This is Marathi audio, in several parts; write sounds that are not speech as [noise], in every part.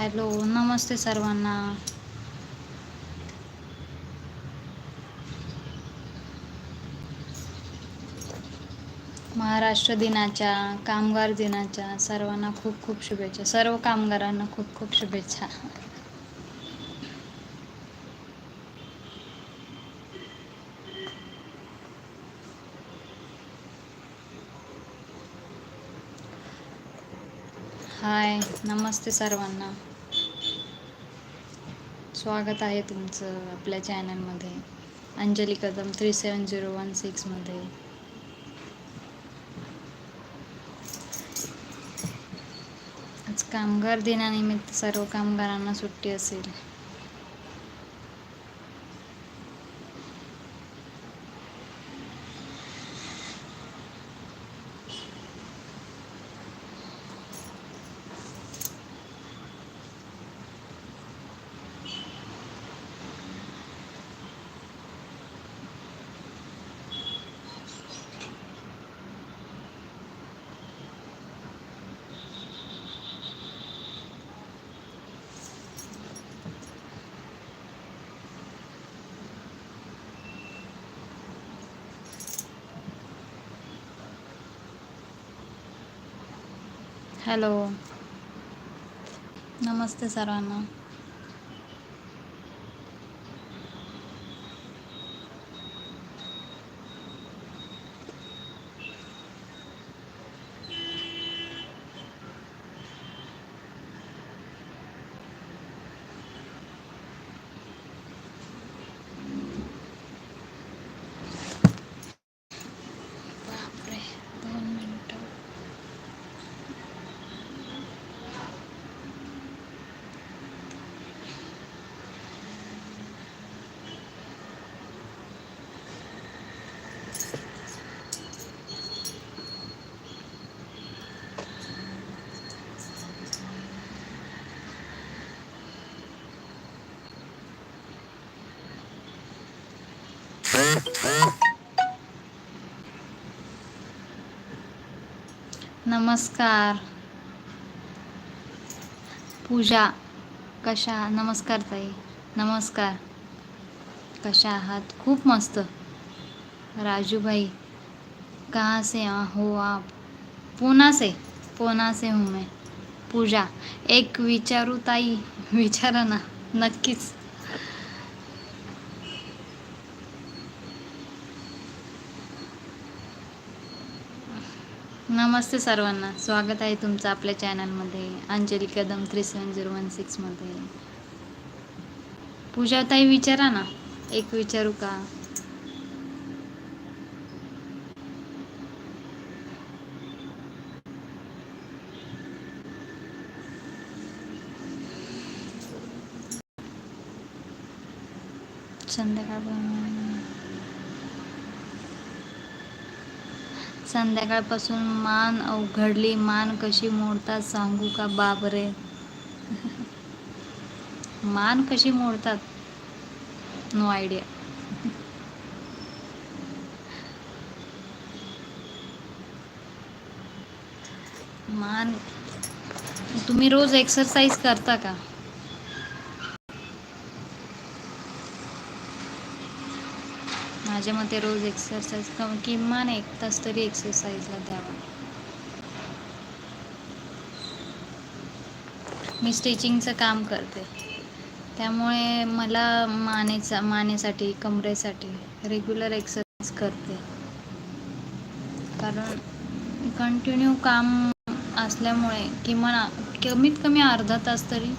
हॅलो नमस्ते सर्वांना. महाराष्ट्र दिनाच्या कामगार दिनाच्या सर्वांना खूप खूप शुभेच्छा. सर्व कामगारांना खूप खूप शुभेच्छा. हाय नमस्ते सर्वांना. स्वागत आहे तुमचं आपल्या चॅनलमध्ये. Anjali Kadam three seven zero one सिक्समध्ये आज कामगार दिनानिमित्त सर्व कामगारांना सुट्टी असेल. हॅलो. नमस्ते सर्वांना. नमस्कार. पूजा कशा नमस्कार ताई. नमस्कार. कशा आहात? खूप मस्त. राजू भाई कहाँ से आ, हो आप? पुणा से पुणा से हूँ मैं. पूजा एक विचारू ताई. [laughs] विचारा ना नक्कीच. नमस्ते सर्वांना. स्वागत आहे तुमचं आपल्या चॅनलमध्ये Anjali Kadam three seven zero one सिक्समध्ये पूजाताई विचारा ना एक विचारू का? संध्याकाळ संध्याकाळपासून मान अवघडली मान कशी मोडतात सांगू का बापरे मान कशी मोडतात? नो आयडिया मान तुम्ही रोज एक्सरसाइज करता का? माझ्या मते रोज एक्सरसाइज किमान एक तास तरी एक्सरसाइजला द्यावा. मी स्टिचिंगचं काम करते. त्यामुळे मला मानेचा मानेसाठी कमरेसाठी रेग्युलर एक्सरसाइज करते. कारण कंटिन्यू काम असल्यामुळे किमान कमीत कमी अर्धा तास तरी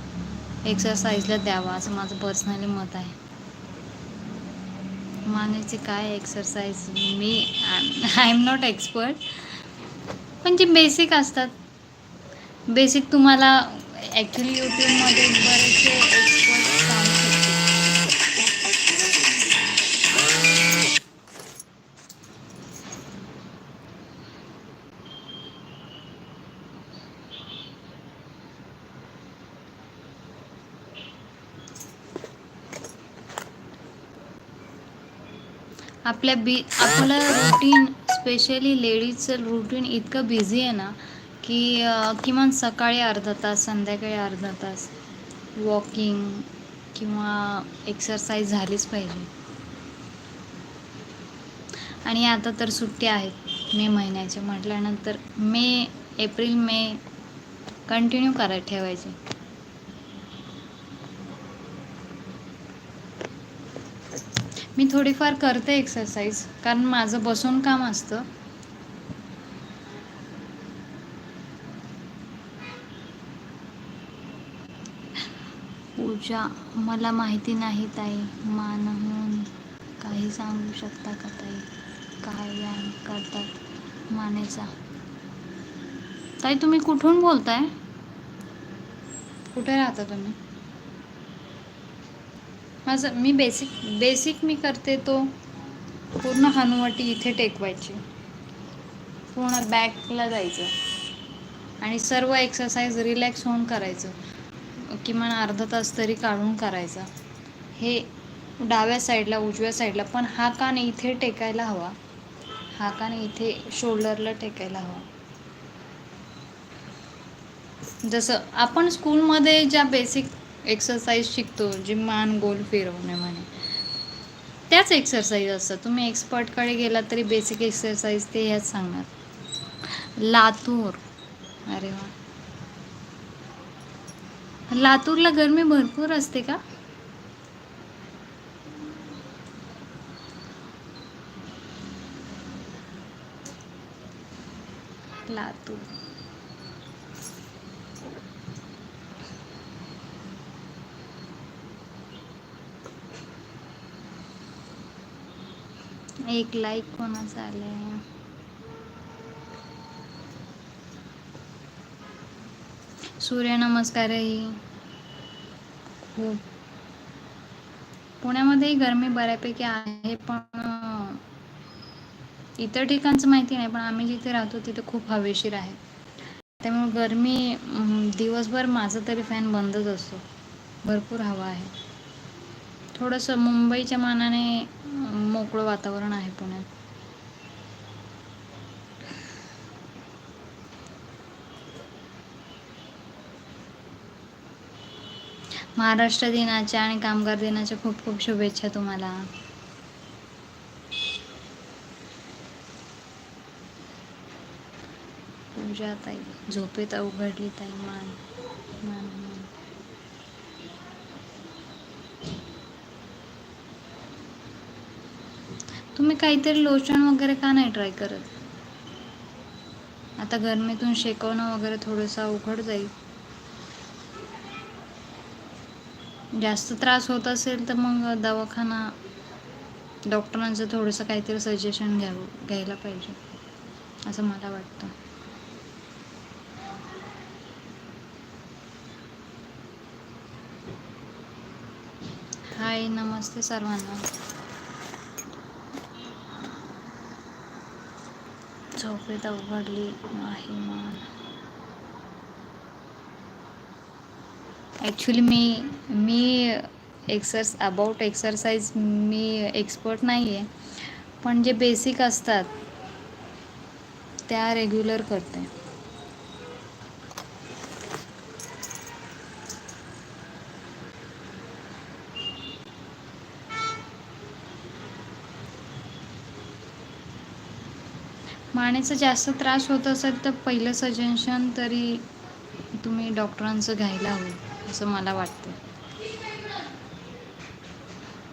एक्सरसाइजला द्यावा असं माझं पर्सनली मत आहे. मानेचे काय एक्सरसाइज मी आय एम नॉट एक्सपर्ट पण जे बेसिक असतात. बेसिक तुम्हाला ॲक्च्युली यूट्यूबमध्ये बरेचसे एक्सपर्ट आपल्या बी आपलं रुटीन स्पेशली लेडीजचं रुटीन इतकं बिझी आहे ना की किमान सकाळी अर्धा तास संध्याकाळी अर्धा तास वॉकिंग किंवा एक्सरसाइज झालीच पाहिजे. आणि आता तर सुट्ट्या आहेत मे महिन्याच्या म्हटल्यानंतर मे एप्रिल मे कंटिन्यू करा ठेवायचे. मी थोडीफार करते एक्सरसाइज कारण माझं बसून काम असतं. पूजा मला माहिती नाही ताई. मानहून काही सांगू शकता का ताई? काय व्यायाम करतात मानेचा? ताई तुम्ही कुठून बोलताय? कुठे राहता तुम्ही? माझं मी बेसिक बेसिक मी करते तो पूर्ण हनुवटी इथे टेकवायची. पूर्ण बॅकला जायचं. आणि सर्व एक्सरसाइज रिलॅक्स होऊन करायचं. किमान अर्धा तास तरी काढून करायचा. हे डाव्या साईडला उजव्या साईडला पण हा कान इथे टेकायला हवा. हा कान इथे शोल्डरला टेकायला हवा. जसं आपण स्कूलमध्ये ज्या बेसिक एक्सरसाइज शिकतो जी मान गोल फिरवणे म्हणे. त्याच एक्सरसाइज असतात तुम्ही एक्सपर्टकडे गेलात तरी बेसिक एक्सरसाइज ते ह्याच सांगणार. लातूर. अरे वा. लातूरला गरमी भरपूर असते का? लातूर. एक लाईक कोणाचं आलंय? सूर्यनमस्कारही खूप पुण्यामध्येही गरमी बऱ्यापैकी आहे पण इतर ठिकाणचं माहिती नाही पण आम्ही जिथे राहतो तिथे खूप हवेशीर आहे. त्यामुळे गरमी दिवसभर माझा तरी फॅन बंदच असतो. भरपूर हवा आहे. थोडंसं मुंबईच्या मानाने मोकळं वातावरण आहे पुण्यात. महाराष्ट्र दिनाच्या आणि कामगार दिनाच्या खूप खूप शुभेच्छा तुम्हाला. पूजा ताई झोपेत अवघडली ताई मान मान मान. तुम्ही काहीतरी लोशन वगैरे का नाही ट्राय करत? आता गरमीतून शेकवणं वगैरे थोडंसं अवघड जाईल. जास्त त्रास होत असेल तर मग दवाखाना डॉक्टरांचं थोडंसं काहीतरी सजेशन घ्यावं घ्यायला पाहिजे असं मला वाटतं. हाय नमस्ते सर्वांना. झोपेत अवघडली आहे मान. ॲक्च्युली मी मी एक्सर्स अबाउट एक्सरसाइज मी एक्सपर्ट नाही आहे पण जे बेसिक असतात त्या रेग्युलर करते. मानेचा जास्त त्रास होत असेल तर पहिलं सजेशन तरी तुम्ही डॉक्टरांचं घ्यायला हवं असं मला वाटतं.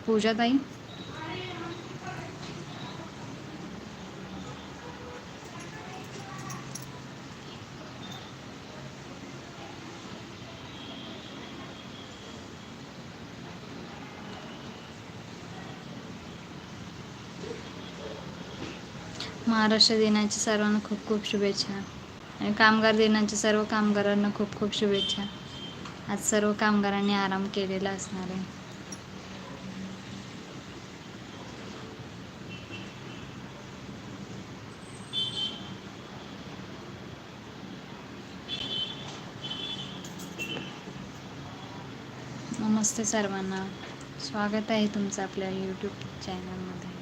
पूजाताई? महाराष्ट्र दिनाच्या सर्वांना खूप खूप शुभेच्छा. आणि कामगार दिनाच्या सर्व कामगारांना खूप खूप शुभेच्छा. आज सर्व कामगारांनी आराम केलेला असणार आहे. नमस्ते सर्वांना. स्वागत आहे तुमचं आपल्या यूट्यूब चॅनलमध्ये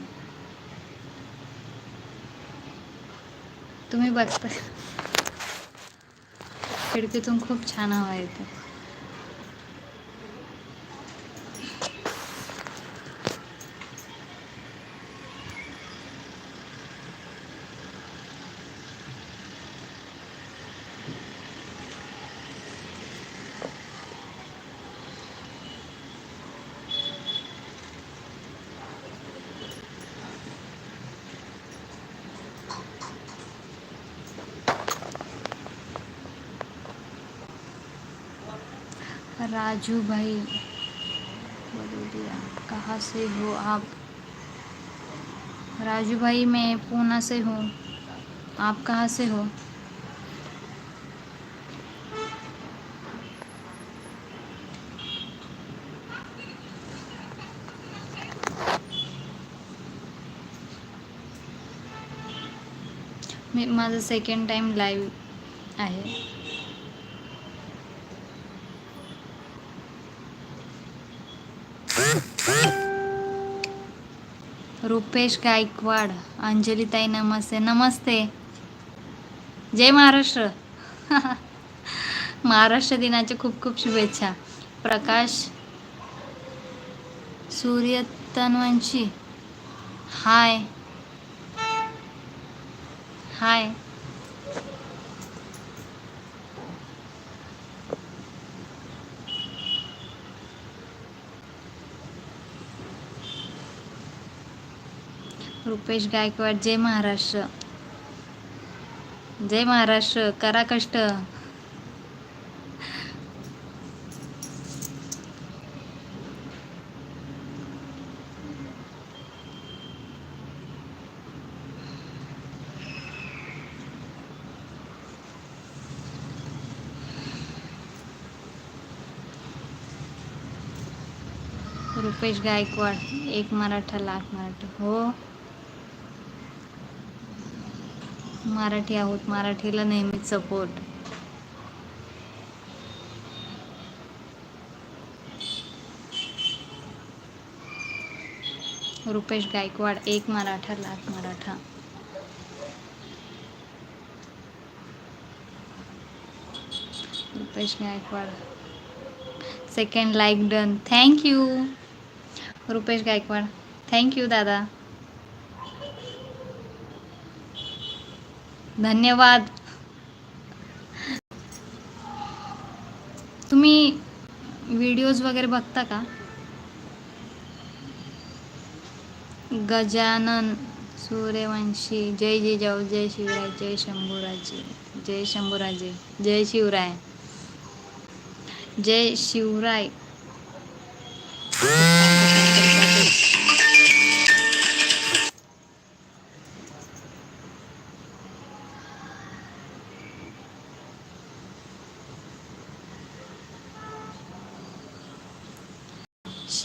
तुम्ही बघता खिडकीतून खूप छान हवा येते. राजू भाई बलूदिया कहाँ से हो आप? राजू भाई मैं पूना से हूँ। आप कहाँ से हो? मी माझं सेकंड टाईम लाईव्ह आहे रुपेश गायकवाड अंजलीताई नमस्ते नमस्ते. जय महाराष्ट्र. [laughs] महाराष्ट्र दिनाच्या खूप खूप शुभेच्छा. प्रकाश सूर्य तन्वंशी हाय. हाय. रुपेश गायकवाड जय महाराष्ट्र. जय महाराष्ट्र करा कष्ट. रुपेश गायकवाड एक मराठा लाख मराठा. हो. मराठी आहोत. मराठीला नेहमीच सपोर्ट रुपेश गायकवाड एक Maratha lakh Maratha. Rupesh Gaikwad. Second like done thank you Rupesh Gaikwad. Thank you दादा. धन्यवाद. तुम्ही व्हिडिओज वगैरे बघता का? गजानन सूर्यवंशी जय जय जाऊ जय शिवराय जय शंभूराजे जय शंभूराजे जय शिवराय जय शिवराय.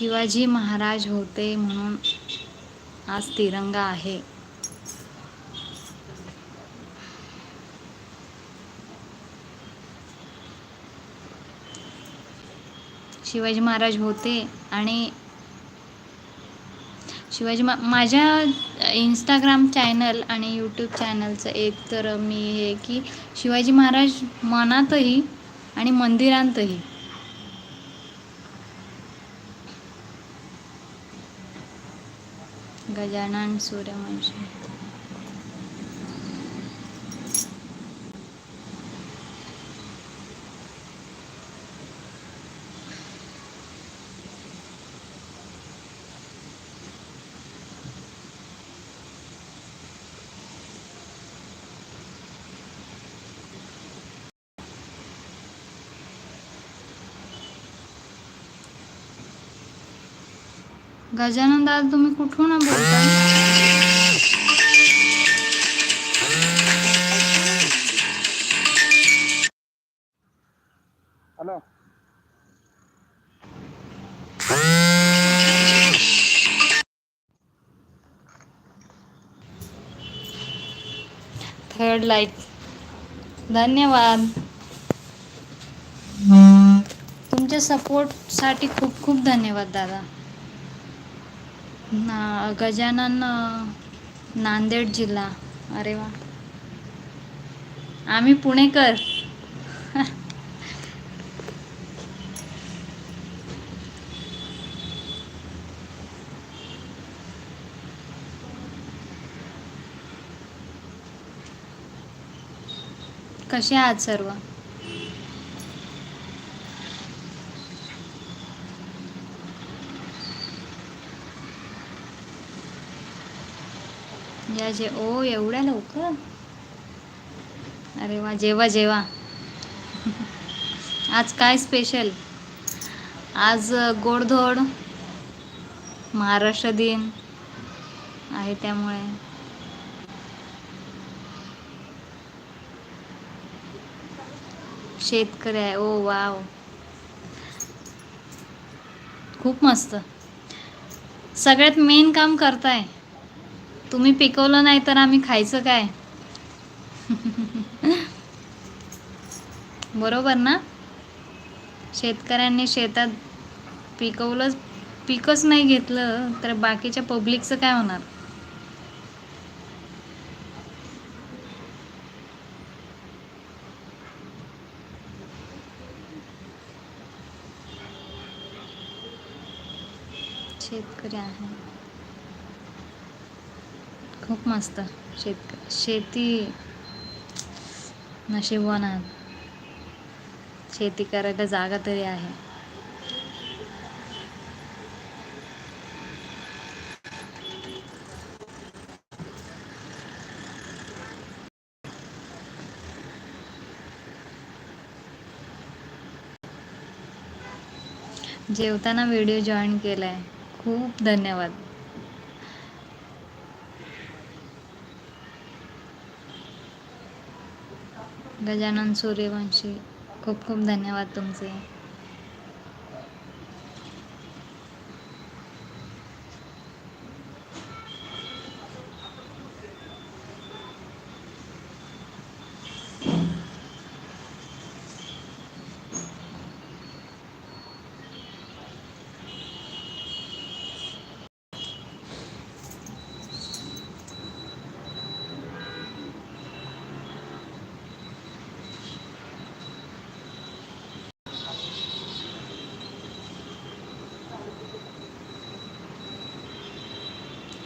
शिवाजी महाराज होते म्हणून आज तिरंगा आहे. शिवाजी महाराज होते आणि शिवाजी मा माझ्या इंस्टाग्राम चॅनल आणि यूट्यूब चॅनलचं एक तर मी हे की शिवाजी महाराज मनातही आणि मंदिरांतही गजानन सूर्यवंशी गजानन दादा तुम्ही कुठून बोलता हॅलो. थर्ड लाइट धन्यवाद. तुमच्या सपोर्टसाठी खूप खूप धन्यवाद दादा. ना गजानन नांदेड जिल्हा. अरे वा. आम्ही पुणेकर. कसे आहात सर्व? या जे ओ एवढ्या लवकर? अरे वा जेवा जेवा. [laughs] आज काय स्पेशल आज गोडधोड महाराष्ट्र दिन आहे त्यामुळे. शेतकरी आहे ओ वाव. खूप मस्त. सगळ्यात मेन काम करताय. तुम्ही पिकवलं नाही तर आम्ही खायचं काय? बरोबर ना? शेतकऱ्यांनी शेतात पिकवलंच पिकच नाही घेतलं तर बाकीच्या पब्लिकचं काय होणार? शेतकरी आहे. खूप मस्त. शेतक शेती नशिबवान आहात शेती करायला जागा तरी आहे. जेवताना व्हिडिओ जॉईन केलाय. खूप धन्यवाद. गजानन सूर्यवंशी खूप खूप धन्यवाद तुमचे.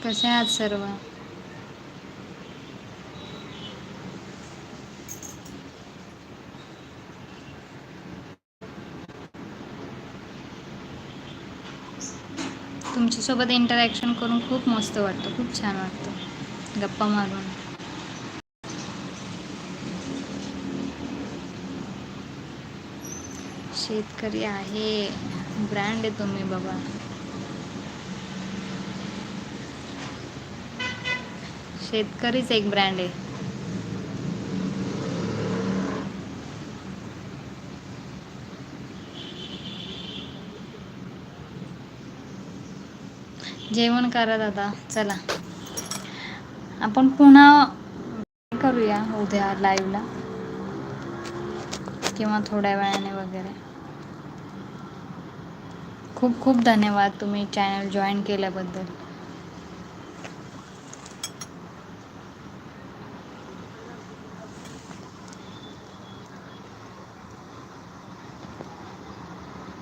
कसे आहात सर्व? तुमच्यासोबत इंटरॅक्शन करून खूप मस्त वाटतं खूप छान वाटतं. गप्पा मारून. शेतकरी आहे. ब्रँड आहे तुम्ही बाबा शेतकरीच एक ब्रँड आहे. जेवण करा दादा चला. आपण पुन्हा करूया उद्या लाईव्हला किंवा थोड्या वेळाने वगैरे. खूप खूप धन्यवाद तुम्ही चॅनल जॉईन केल्याबद्दल.